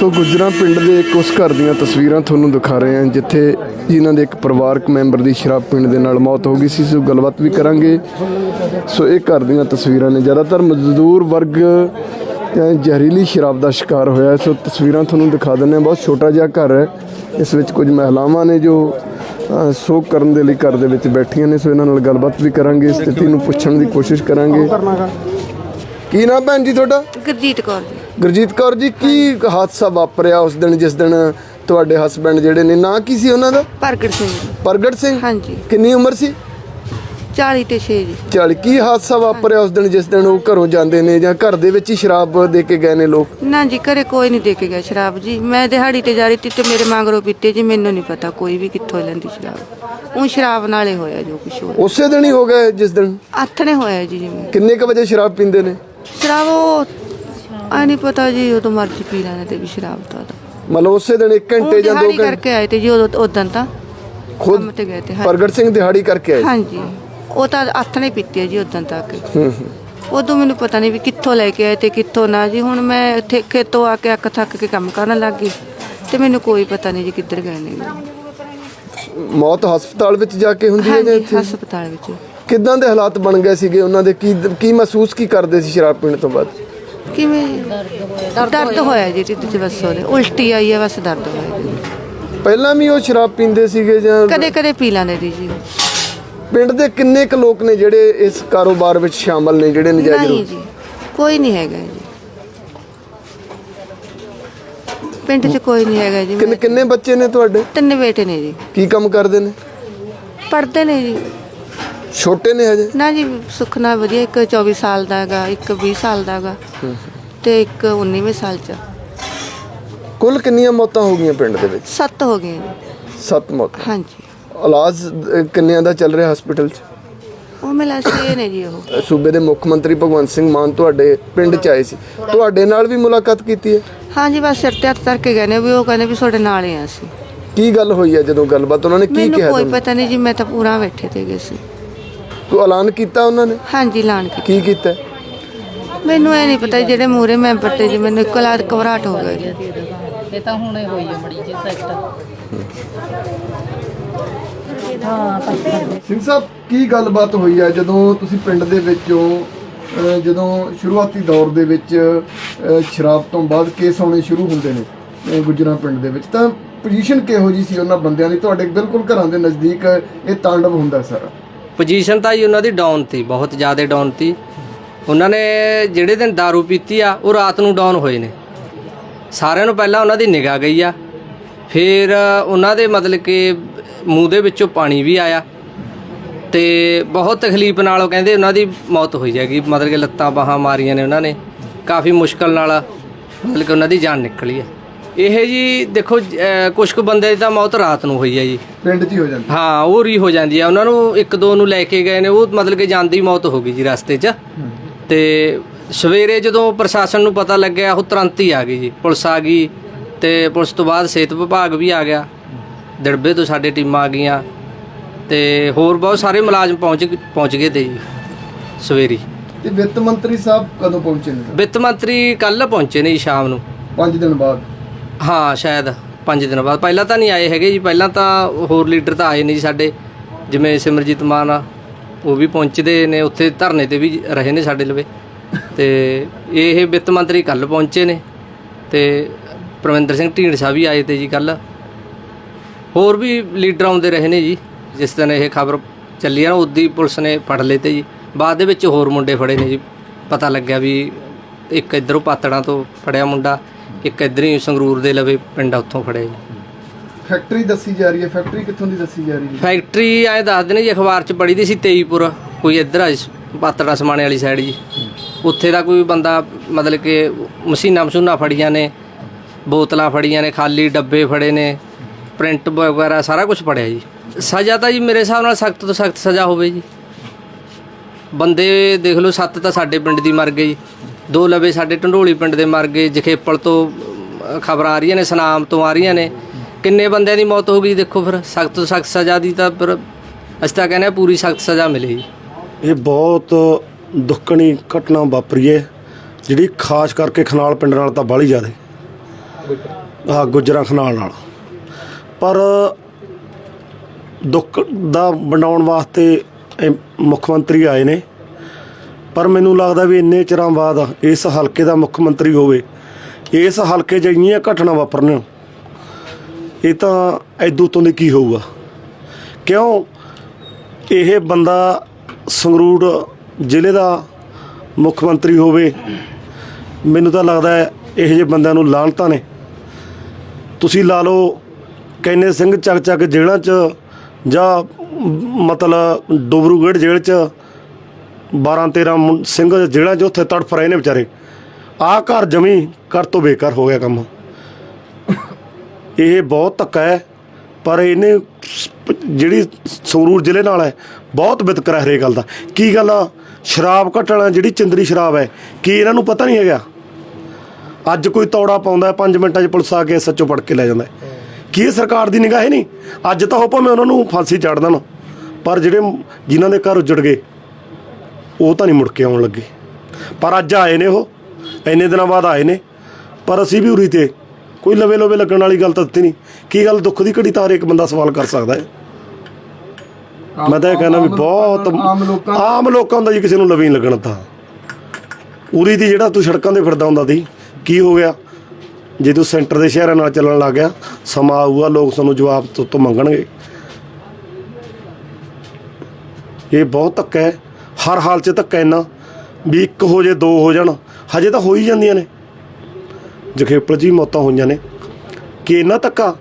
ਸੋ ਗੁਜਰਾ ਪਿੰਡ ਦੇ ਇੱਕ ਉਸ ਘਰ ਦੀਆਂ ਤਸਵੀਰਾਂ ਤੁਹਾਨੂੰ ਦਿਖਾ ਰਹੇ ਹਾਂ ਜਿੱਥੇ ਜਿਨ੍ਹਾਂ ਦੇ ਇੱਕ ਪਰਿਵਾਰਕ ਮੈਂਬਰ ਦੀ ਸ਼ਰਾਬ ਪੀਣ ਦੇ ਨਾਲ ਮੌਤ ਹੋ ਗਈ ਸੀ। ਸੋ ਗੱਲਬਾਤ ਵੀ ਕਰਾਂਗੇ। ਸੋ ਇਹ ਘਰ ਦੀਆਂ ਤਸਵੀਰਾਂ ਨੇ। ਜ਼ਿਆਦਾਤਰ ਮਜ਼ਦੂਰ ਵਰਗ ਜ਼ਹਿਰੀਲੀ ਸ਼ਰਾਬ ਦਾ ਸ਼ਿਕਾਰ ਹੋਇਆ ਸੋ ਤਸਵੀਰਾਂ ਤੁਹਾਨੂੰ ਦਿਖਾ ਦਿੰਦੇ ਹਾਂ। ਬਹੁਤ ਛੋਟਾ ਜਿਹਾ ਘਰ ਹੈ। ਇਸ ਵਿੱਚ ਕੁਝ ਮਹਿਲਾਵਾਂ ਨੇ ਜੋ ਅ, ਕਰਨ ਦੇ ਲਈ ਘਰ ਦੇ ਵਿੱਚ ਬੈਠੀਆਂ ਨੇ। ਸੋ ਇਹਨਾਂ ਨਾਲ ਗੱਲਬਾਤ ਵੀ ਕਰਾਂਗੇ। ਸਥਿਤੀ ਨੂੰ ਪੁੱਛਣ ਦੀ ਕੋਸ਼ਿਸ਼ ਕਰਾਂਗੇ। ਕੀ ਨਾਮ ਭੈਣ ਜੀ ਤੁਹਾਡਾ? ਗੁਰਜੀਤ ਕੌਰ ਗੁਰਜੀਤ ਕੌਰ ਜੀ ਕੀ ਹਾਦਸਾ ਵਾਪਰਿਆ ਉਸ ਦਿਨ ਜਿਸ ਦਿਨ ਤੁਹਾਡੇ ਹਸਬੰਡ ਜਿਹੜੇ ਨੇ ਨਾਂ ਕੀ ਸੀ ਉਹਨਾਂ ਦਾ? ਪ੍ਰਗਟ ਸਿੰਘ। ਪ੍ਰਗਟ ਸਿੰਘ? ਹਾਂਜੀ। ਕਿੰਨੀ ਉਮਰ ਸੀ? 40 ਤੇ 6 ਜੀ। ਚੱਲ ਕੀ ਹਾਦਸਾ ਵਾਪਰਿਆ ਉਸ ਦਿਨ ਜਿਸ ਦਿਨ ਉਹ ਘਰੋਂ ਜਾਂਦੇ ਨੇ ਜਾਂ ਘਰ ਦੇ ਵਿੱਚ ਹੀ ਸ਼ਰਾਬ ਦੇ ਕੇ ਗਏ ਨੇ ਲੋਕ? ਨਾ ਜੀ ਘਰੇ ਕੋਈ ਨਹੀਂ ਦੇ ਕੇ ਗਿਆ ਸ਼ਰਾਬ ਜੀ। ਮੈਂ ਦਿਹਾੜੀ ਤੇ ਜਾ ਰਹੀ ਸੀ ਤੇ ਮੇਰੇ ਮੰਗਰੋਂ ਪੀਤੇ ਜੀ ਮੈਨੂੰ ਨਹੀਂ ਪਤਾ ਕੋਈ ਵੀ ਕਿੱਥੋਂ ਲੈਂਦੀ ਸ਼ਰਾਬ। ਉਹ ਸ਼ਰਾਬ ਨਾਲੇ ਹੋਇਆ ਜੋ ਕੁਛ ਹੋਇਆ। ਉਸੇ ਦਿਨ ਹੀ ਹੋ ਗਏ ਜਿਸ ਦਿਨ? ਨੇ ਹੋਇਆ ਜੀ ਜਿਵੇਂ। ਕਿੰਨੇ ਕ ਵਜੇ ਸ਼ਰਾਬ ਪੀਂਦੇ ਨੇ? ਸ਼ਰਾਬ ਉਹ ਆ ਨਹੀਂ ਪਤਾ ਜੀ ਉਦੋਂ ਮਰਜ਼ੀ ਪੀ ਲੈਣੇ ਤੇ ਵੀ ਸ਼ਰਾਬ ਤਾਂ ਉਦੋਂ। ਮਤਲਬ ਉਸੇ ਦਿਨ 1 ਉਹ ਘੰਟੇ ਜਾਂ 2 ਦਿਹਾੜੀ ਘੰਟੇ ਕਰਕੇ ਆਏ ਤੇ ਜੀ ਉਦੋਂ ਉਦੋਂ ਤਾਂ ਖੁਦ ਕੰਮ ਤੇ ਗਏ ਤੇ ਹਾਂ- ਪ੍ਰਗਟ ਸਿੰਘ ਦਿਹਾੜੀ ਕਰਕੇ ਆਏ? ਹਾਂਜੀ। ਉਹ ਤਾਂ ਹੱਥ ਨੇ ਪੀਤੇ ਜੀ ਉਦੋਂ ਤੱਕ। ਹੂੰ ਹੂੰ। ਉਦੋਂ ਮੈਨੂੰ ਪਤਾ ਨਹੀਂ ਵੀ ਕਿੱਥੋਂ ਲੈ ਕੇ ਆਏ ਤੇ ਕਿੱਥੋਂ ਨਾ ਜੀ। ਹੁਣ ਮੈਂ ਇੱਥੇ ਖੇਤੋਂ ਆ ਕੇ ਅੱਕ ਥੱਕ ਕੇ ਕੰਮ ਕਰਨ ਲੱਗ ਗਈ ਤੇ ਮੈਨੂੰ ਕੋਈ ਪਤਾ ਨਹੀਂ ਜੀ ਕਿੱਧਰ ਗਏ ਨੇ। ਮੌਤ ਹਸਪਤਾਲ ਵਿੱਚ ਜਾ ਕੇ ਹੁੰਦੀ ਹੈ ਜਾਂ ਹਾਂਜੀ ਇੱਥੇ? ਹਸਪਤਾਲ ਵਿੱਚ। ਕਿਦਾਂ ਦੇ ਹਾਲਾਤ ਬਣ ਗਏ ਸੀਗੇ ਉਹਨਾਂ ਦੇ? ਕੀ ਕੀ ਮਹਿਸੂਸ ਕੀ ਕਰਦੇ ਸੀ ਸ਼ਰਾਬ ਪੀਣ ਤੋਂ ਬਾਅਦ? ਕਿਵੇਂ? ਦਰਦ ਹੋਇਆ। ਜੀ ਢਿੱਡ 'ਚ ਬਸ ਉਹਦੇ। ਉਲਟੀ ਆਈ ਹੈ ਬਸ ਦਰਦ ਹੋਇਆ ਜੀ। ਪਹਿਲਾਂ ਵੀ ਉਹ ਸ਼ਰਾਬ ਪੀਂਦੇ ਸੀਗੇ ਜਾਂ ਕਦੇ ਕਦੇ ਪੀ ਲੈਂਦੇ ਸੀ ਜੀ। ਪਿੰਡ ਦੇ ਕਿੰਨੇ ਕੁ ਲੋਕ ਨੇ ਜਿਹੜੇ ਇਸ ਕਾਰੋਬਾਰ ਵਿੱਚ ਸ਼ਾਮਲ ਨੇ ਜਿਹੜੇ ਨਜਾਇਜ਼ ਨਹੀਂ ਰੂਪ ਜੀ ਕੋਈ ਨਹੀਂ ਹੈਗਾ ਜੀ। ਪਿੰਡ 'ਚ ਕੋਈ ਨਹੀਂ ਹੈਗਾ ਜੀ। ਕਿੰਨੇ ਮੇਰੇ ਕਿੰਨੇ ਬੱਚੇ ਨੇ ਤੁਹਾਡੇ? ਤਿੰਨ ਬੇਟੇ ਨੇ ਜੀ। ਕੀ ਕੰਮ ਕਰਦੇ ਨੇ? ਪੜ੍ਹਦੇ ਨੇ ਜੀ। ਛੋਟੇ ਨੇ ਹਜੇ? ਨਾ ਜੀ ਸੁੱਖ ਨਾਲ ਵਧੀਆ ਇੱਕ 24 ਸਾਲ ਦਾ ਹੈਗਾ ਇੱਕ 20 ਸਾਲ ਦਾ ਹੈਗਾ ਤੇ ਇੱਕ 19ਵੇਂ ਸਾਲ 'ਚ। ਕੁੱਲ ਕਿੰਨੀਆਂ ਮੌਤਾਂ ਹੋ ਗਈਆਂ ਪਿੰਡ ਦੇ ਵਿੱਚ? ਸੱਤ ਹੋ ਗਏ ਜੀ। ਸੱਤ ਮੌਤਾਂ? ਹਾਂਜੀ। ਇਲਾਜ ਕਿੰਨਿਆਂ ਦਾ ਚੱਲ ਰਿਹਾ ਹਸਪੀਟਲ 'ਚ? ਉਹ ਮਿਲਾ ਸੀ ਨੇ ਜੀ ਉਹ। ਸੂਬੇ ਦੇ ਮੁੱਖ ਮੰਤਰੀ ਭਗਵੰਤ ਸਿੰਘ ਮਾਨ ਤੁਹਾਡੇ ਪਿੰਡ 'ਚ ਆਏ ਸੀ। ਤੁਹਾਡੇ ਨਾਲ ਵੀ ਮੁਲਾਕਾਤ ਕੀਤੀ ਹੈ? ਹਾਂਜੀ ਬਸ ਸਿਰ ਤੇ ਹੱਥ ਧਰ ਕੇ ਗਏ ਨੇ ਵੀ ਉਹ ਕਹਿੰਦੇ ਵੀ ਤੁਹਾਡੇ ਨਾਲ ਹੀ ਆ ਅਸੀਂ। ਕੀ ਗੱਲ ਹੋਈ ਹੈ ਜਦੋਂ ਗੱਲਬਾਤ? ਉਹਨਾਂ ਨੇ ਕੀ ਮੈਨੂੰ ਕਿਹਾ ਕੋਈ ਤੁਹਾਨੂੰ? ਪਤਾ ਨਹੀਂ ਜੀ ਮੈਂ ਤਾਂ ਪੂਰਾ ਬੈਠੇ ਤੇ ਗਏ ਸੀ। ਕੋਈ ਐਲਾਨ ਕੀਤਾ ਉਹਨਾਂ ਨੇ? ਹਾਂਜੀ ਲਾਣ ਕੇ ਕੀ ਕੀਤਾ? ਮੈਨੂੰ ਇਹ ਨਹੀਂ ਪਤਾ ਜਿਹੜੇ ਮੂਰੇ ਮੈਂਬਰ ਤੇ ਜੀ ਮੈਨੂੰ ਇੱਕੋ ਲਾਤ ਹੋ ਗਈ ਜੀ। ਇਹ ਤਾਂ ਹੁਣੇ ਹੋਈ ਹੈ ਮੜੀ ਜੀ ਸੈੱਟ ਸਿੰਘ ਸਾਹਿਬ ਕੀ ਗੱਲਬਾਤ ਹੋਈ ਹੈ ਜਦੋਂ ਤੁਸੀਂ ਪਿੰਡ ਦੇ ਵਿੱਚੋਂ ਅਹ, ਜਦੋਂ ਸ਼ੁਰੂਆਤੀ ਦੌਰ ਦੇ ਵਿੱਚ ਅਹ, ਸ਼ਰਾਬ ਤੋਂ ਬਾਅਦ ਕੇਸ ਆਉਣੇ ਸ਼ੁਰੂ ਹੁੰਦੇ ਨੇ ਅਹ, ਗੁੱਜਰਾਂ ਪਿੰਡ ਦੇ ਵਿੱਚ? ਤਾਂ ਪੋਜੀਸ਼ਨ ਕਿਹੋ ਜੀ ਸੀ ਉਹਨਾਂ ਬੰਦਿਆਂ ਦੀ? ਤੁਹਾਡੇ ਬਿਲਕੁਲ ਘਰਾਂ ਦੇ ਨਜ਼ਦੀਕ ਇਹ ਤਾਂਡਵ ਹੁੰਦਾ ਸਾਰਾ। ਪੋਜੀਸ਼ਨ ਤਾਂ ਜੀ ਉਹਨਾਂ ਦੀ ਡਾਊਨ ਤੀ ਬਹੁਤ ਜ਼ਿਆਦਾ ਡਾਊਨ ਤੀ ਉਹਨਾਂ ਨੇ ਜਿਹੜੇ ਦਿਨ दारू ਪੀਤੀ ਆ, ਉਹ ਰਾਤ ਨੂੰ ਡਾਊਨ ਹੋਏ ਨੇ। ਸਾਰਿਆਂ ਨੂੰ ਪਹਿਲਾਂ ਉਹਨਾਂ ਦੀ ਨਿਗਾਹ ਗਈ ਆ। ਫਿਰ ਉਹਨਾਂ ਦੇ ਮਤਲਬ ਕਿ ਮੂੰਹ ਦੇ ਵਿੱਚੋਂ ਪਾਣੀ ਵੀ ਆਇਆ। ਤੇ ਬਹੁਤ ਤਕਲੀਫ ਨਾਲ ਉਹ ਕਹਿੰਦੇ ਉਹਨਾਂ ਦੀ ਮੌਤ ਹੋਈ ਹੈਗੀ, ਮਤਲਬ ਕਿ ਲੱਤਾਂ ਬਾਹਾਂ ਮਾਰੀਆਂ ਨੇ ਉਹਨਾਂ ਨੇ। ਕਾਫੀ ਮੁਸ਼ਕਲ ਨਾਲ ਮਤਲਬ ਕਿ ਉਹਨਾਂ ਦੀ ਜਾਨ ਨਿਕਲੀ ਹੈ ਇਹ ਜੀ ਦੇਖੋ ਕੁਝ ਕੁ ਬੰਦੇ ਦੀ ਤਾਂ ਮੌਤ ਰਾਤ ਨੂੰ ਹੋਈ ਹੈ ਜੀ। ਪਿੰਡ 'ਚ ਹੀ ਹੋ ਜਾਂਦੀ ਹਾਂ। ਉਹ ਰੀ ਹੋ ਜਾਂਦੀ ਆ ਉਹਨਾਂ ਨੂੰ ਇੱਕ ਦੋ ਨੂੰ ਲੈ ਕੇ ਗਏ ਨੇ ਉਹ ਮਤਲਬ ਕਿ ਜਾਂਦੀ ਮੌਤ ਹੋ ਗਈ ਜੀ ਰਸਤੇ 'ਚ। ਤੇ ਸਵੇਰੇ ਜਦੋਂ ਪ੍ਰਸ਼ਾਸਨ ਨੂੰ ਪਤਾ ਲੱਗਿਆ ਉਹ ਤੁਰੰਤ ਹੀ ਆ ਗਈ ਜੀ। ਪੁਲਿਸ ਆ ਗਈ ਤੇ ਪੁਲਿਸ ਤੋਂ ਬਾਅਦ ਸਿਹਤ ਵਿਭਾਗ ਵੀ ਆ ਗਿਆ। ਦੜਬੇ ਤੋਂ ਸਾਡੇ ਟੀਮਾਂ ਆ ਗਈਆਂ ਤੇ ਹੋਰ ਬਹੁਤ ਸਾਰੇ ਮੁਲਾਜ਼ਮ ਪਹੁੰਚ ਪਹੁੰਚ ਗਏ ਤੇ ਜੀ ਸਵੇਰੀ। ਤੇ ਵਿੱਤ ਮੰਤਰੀ ਸਾਹਿਬ ਕਦੋਂ ਪਹੁੰਚੇ ਨੇ? ਵਿੱਤ ਮੰਤਰੀ ਕੱਲ ਪਹੁੰਚੇ ਨੇ ਜੀ ਸ਼ਾਮ ਨੂੰ। 5 ਦਿਨ ਬਾਅਦ। ਹਾਂ, ਸ਼ਾਇਦ 5 ਦਿਨ ਬਾਅਦ। ਪਹਿਲਾਂ ਤਾਂ ਨਹੀਂ ਆਏ ਹੈਗੇ ਜੀ। ਪਹਿਲਾਂ ਤਾਂ ਹੋਰ ਲੀਡਰ ਤਾਂ ਆਏ ਨਹੀਂ ਜੀ ਸਾਡੇ। ਜਿਵੇਂ ਸਿਮਰਜੀਤ ਮਾਨ ਆ, ਉਹ ਵੀ ਪਹੁੰਚਦੇ ਨੇ। ਉੱਥੇ ਧਰਨੇ ਤੇ ਵੀ ਰਹੇ ਨੇ ਸਾਡੇ ਲਵੇ। ਤੇ ਇਹ ਵਿੱਤ ਮੰਤਰੀ ਕੱਲ ਪਹੁੰਚੇ ਨੇ। ਤੇ ਪ੍ਰਵਿੰਦਰ ਸਿੰਘ ਢੀਂਡਸਾ ਵੀ ਆਏ ਤੇ ਜੀ ਕੱਲ ਹੋਰ ਵੀ ਲੀਡਰ ਆਉਂਦੇ ਰਹੇ ਨੇ ਜੀ। ਜਿਸ ਦਿਨ ਇਹ ਖਬਰ ਚੱਲੀ ਆ ਨਾ, ਉਦੀ ਪੁਲਿਸ ਨੇ ਫੜ ਲਏ ਤੇ ਜੀ। ਬਾਅਦ ਦੇ ਵਿੱਚ ਹੋਰ ਮੁੰਡੇ ਫੜੇ ਨੇ ਜੀ। ਪਤਾ ਲੱਗਿਆ ਵੀ ਇੱਕ ਇਧਰੋਂ ਪਾਤੜਾਂ ਤੋਂ ਫੜਿਆ ਮੁੰਡਾ। ਇੱਕ ਇੱਧਰ ਹੀ ਸੰਗਰੂਰ ਦੇ ਲਵੇ ਪਿੰਡ ਆ, ਉੱਥੋਂ ਫੜਿਆ ਜੀ। ਫੈਕਟਰੀ ਦੱਸੀ ਜਾ ਰਹੀ ਹੈ ਫੈਕਟਰੀ ਕਿੱਥੋਂ ਦੀ ਦੱਸੀ ਜਾ ਰਹੀ ਹੈ? ਫੈਕਟਰੀ ਐਂ ਦੱਸਦੇ ਨੇ ਜੀ ਅਖਬਾਰ 'ਚ ਪੜੀ ਦੀ ਸੀ ਤੇਈਪੁਰ ਕੋਈ ਇੱਧਰ ਆ ਜੀ, ਪਾਤੜਾਂ ਸਮਾਣੇ ਵਾਲੀ ਸਾਈਡ ਜੀ। ਉੱਥੇ ਦਾ ਕੋਈ ਬੰਦਾ ਮਤਲਬ ਕਿ ਮਸ਼ੀਨਾਂ ਮਸ਼ੂਨਾਂ ਫੜੀਆਂ ਨੇ ਬੋਤਲਾਂ ਫੜੀਆਂ ਨੇ ਖਾਲੀ ਡੱਬੇ ਫੜੇ ਨੇ ਪ੍ਰਿੰਟ ਵਗੈਰਾ ਸਾਰਾ ਕੁਝ ਫੜਿਆ ਜੀ। ਸਜ਼ਾ ਤਾਂ ਜੀ ਮੇਰੇ ਹਿਸਾਬ ਨਾਲ ਸਖਤ ਤੋਂ ਸਖਤ ਸਜ਼ਾ ਹੋਵੇ ਜੀ। ਬੰਦੇ ਦੇਖ ਲਓ ਸੱਤ ਤਾਂ ਸਾਡੇ ਪਿੰਡ ਦੀ ਮਰ ਗਏ ਜੀ। ਦੋ ਲਵੇ ਸਾਡੇ ਢੰਡੋਲੀ ਪਿੰਡ ਦੇ ਮਰ ਗਏ, ਜਖੇਪਲ ਤੋਂ ਖਬਰਾਂ ਆ ਰਹੀਆਂ ਨੇ, ਸਨਾਮ ਤੋਂ ਆ ਰਹੀਆਂ ਨੇ। ਕਿੰਨੇ ਬੰਦਿਆਂ ਦੀ ਮੌਤ ਹੋ ਗਈ ਦੇਖੋ ਫਿਰ, ਸਖਤ ਤੋਂ ਸਖਤ ਸਜ਼ਾ ਦੀ ਤਾਂ ਫਿਰ ਅਸੀਂ ਤਾਂ ਕਹਿੰਦੇ ਹਾਂ ਪੂਰੀ ਸਖਤ ਸਜ਼ਾ ਮਿਲੇ ਜੀ ਇਹ ਬਹੁਤ ਦੁੱਖਣੀ ਘਟਨਾ ਵਾਪਰੀ ਹੈ, ਜਿਹੜੀ ਖਾਸ ਕਰਕੇ ਖਨਾਲ ਪਿੰਡ ਨਾਲ ਤਾਂ ਬਾਹਲੀ ਜ਼ਿਆਦੇ। ਹਾਂ ਗੁਜਰਾਂ ਖਨਾਲ ਨਾਲ। ਪਰ ਦੁੱਖ ਦਾ ਬਣਾਉਣ ਵਾਸਤੇ ਇਹ ਮੁੱਖ ਮੰਤਰੀ ਆਏ ਨੇ। ਪਰ ਮੈਨੂੰ ਲੱਗਦਾ ਵੀ ਇੰਨੇ ਚਿਰਾਂ ਬਾਅਦ ਇਸ ਹਲਕੇ ਦਾ ਮੁੱਖ ਮੰਤਰੀ ਹੋਵੇ, ਇਸ ਹਲਕੇ 'ਚ ਇੰਨੀਆਂ ਘਟਨਾ ਵਾਪਰਨ ਇਹ ਤਾਂ ਐਦੂ ਤੋਂ ਦੀ ਕੀ ਹੋਊਗਾ। ਕਿਉਂ? ਇਹ ਬੰਦਾ ਸੰਗਰੂਰ ਜ਼ਿਲ੍ਹੇ ਦਾ ਮੁੱਖ ਮੰਤਰੀ ਹੋਵੇ, ਮੈਨੂੰ ਤਾਂ ਲੱਗਦਾ ਹੈ ਇਹੋ ਜਿਹੇ ਬੰਦਿਆਂ ਨੂੰ ਲਾਹਨਤਾਂ ਨੇ। ਤੁਸੀਂ ਲਾ ਲਓ ਕੈਨੇ ਸਿੰਘ ਚੱਕ ਚੱਕ ਜੇਲ੍ਹਾਂ 'ਚ ਜਾਂ ਮਤਲਬ ਡੋਬਰੂਗੜ੍ਹ ਜੇਲ੍ਹ 'ਚ 12 13 ਸਿੰਘ ਜਿਹੜਾ 'ਚ ਉੱਥੇ ਤੜਫ ਰਹੇ ਨੇ ਵਿਚਾਰੇ, ਆਹ ਘਰ ਜਮੀ ਕਰ ਤੋਂ ਬੇਕਾਰ ਹੋ ਗਿਆ ਕੰਮ। ਇਹ ਬਹੁਤ ਧੱਕਾ ਹੈ, ਪਰ ਇਹਨੇ ਜਿਹੜੀ ਸੰਗਰੂਰ ਜ਼ਿਲ੍ਹੇ ਨਾਲ ਹੈ, ਬਹੁਤ ਵਿਤਕਰਾ ਹਰੇ ਗੱਲ ਦਾ। ਕੀ ਗੱਲ ਆ? ਸ਼ਰਾਬ ਘਟਣਾ ਜਿਹੜੀ ਚਿੰਦਰੀ ਸ਼ਰਾਬ ਹੈ, ਕੀ ਇਹਨਾਂ ਨੂੰ ਪਤਾ ਨਹੀਂ ਹੈਗਾ? ਅੱਜ ਕੋਈ ਤੌੜਾ ਪਾਉਂਦਾ 5 ਮਿੰਟਾਂ 'ਚ ਪੁਲਿਸ ਆ ਕੇ ਸੱਚੋ ਪੜ ਕੇ ਲੈ ਜਾਂਦਾ ਕੀ ਇਹ ਸਰਕਾਰ ਦੀ ਨਿਗਾਹ ਹੈ ਨਹੀਂ? ਅੱਜ ਤਾਂ ਉਹ ਭਾਵੇਂ ਉਹਨਾਂ ਨੂੰ ਫਾਂਸੀ ਚੜ ਦੇਣ, ਪਰ ਜਿਹੜੇ ਜਿਨ੍ਹਾਂ ਦੇ ਘਰ ਉੱਜੜ ਗਏ ਉਹ ਤਾਂ ਨਹੀਂ ਮੁੜ ਕੇ ਆਉਣ ਲੱਗੇ। ਪਰ ਅੱਜ ਆਏ ਨੇ ਉਹ। ਇੰਨੇ ਦਿਨਾਂ ਬਾਅਦ ਆਏ ਨੇ। ਪਰ ਅਸੀਂ ਵੀ ਉਰੀ ਤੇ ਕੋਈ ਲਵੇ ਲਵੇ ਲੱਗਣ ਵਾਲੀ ਗੱਲ ਤਾਂ ਦਿੱਤੀ ਨਹੀਂ। ਕੀ ਗੱਲ ਦੁੱਖ ਦੀ ਘੜੀ ਤਾਂ ਹਰ ਇੱਕ ਬੰਦਾ ਸਵਾਲ ਕਰ ਸਕਦਾ ਹੈ। ਮੈਂ ਤਾਂ ਇਹ ਕਹਿੰਦਾ ਵੀ ਬਹੁਤ ਆਮ ਲੋਕਾਂ ਹੁੰਦਾ ਜੀ ਕਿਸੇ ਨੂੰ ਲਵੇ ਨਹੀਂ ਲੱਗਣ ਤਾਂ। ਉਰੀ ਦੀ ਜਿਹੜਾ ਤੂੰ ਸੜਕਾਂ ਤੇ ਫਿਰਦਾ ਹੁੰਦਾ ਸੀ ਕੀ ਹੋ ਗਿਆ? ਜੇ ਤੂੰ ਸੈਂਟਰ ਦੇ ਸ਼ਹਿਰਾਂ ਨਾਲ ਚੱਲਣ ਲੱਗ ਗਿਆ ਸਮਾਂ ਆਊਗਾ ਲੋਕ ਸਾਨੂੰ ਜਵਾਬ ਤੋਂ ਮੰਗਣਗੇ। ਇਹ ਬਹੁਤ ਧੱਕਾ ਹੈ। ਹਰ ਹਾਲ 'ਚ ਧੱਕਾ ਇੰਨਾ ਵੀ ਇੱਕ ਹੋ ਜੇ, ਦੋ ਹੋ ਜਾਣ, ਹਜੇ ਤਾਂ ਹੋ ਹੀ ਜਾਂਦੀਆਂ ਨੇ। ਜਖੇਪਲ ਜੀ ਮੌਤਾਂ ਹੋਈਆਂ ਨੇ। ਕਿ ਇੰਨਾ ਧੱਕਾ,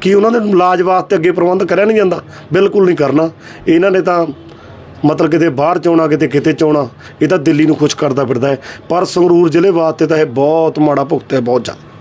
ਕਿ ਉਹਨਾਂ ਦੇ ਇਲਾਜ ਵਾਸਤੇ ਅੱਗੇ ਪ੍ਰਬੰਧ ਕਰਿਆ ਨਹੀਂ ਜਾਂਦਾ, ਬਿਲਕੁਲ ਨਹੀਂ ਕਰਨਾ। ਇਹਨਾਂ ਨੇ ਤਾਂ ਮਤਲਬ ਕਿਤੇ ਬਾਹਰ ਚੋਣਾ ਕਿਤੇ ਕਿਤੇ ਚੋਣਾ ਇਹ ਤਾਂ ਦਿੱਲੀ ਨੂੰ ਖੁਸ਼ ਕਰਦਾ ਫਿਰਦਾ ਹੈ। ਪਰ ਸੰਗਰੂਰ ਜ਼ਿਲ੍ਹੇ ਵਾਸਤੇ ਤਾਂ ਇਹ ਬਹੁਤ ਮਾੜਾ ਭੁਗਤ ਹੈ, ਬਹੁਤ ਜ਼ਿਆਦਾ।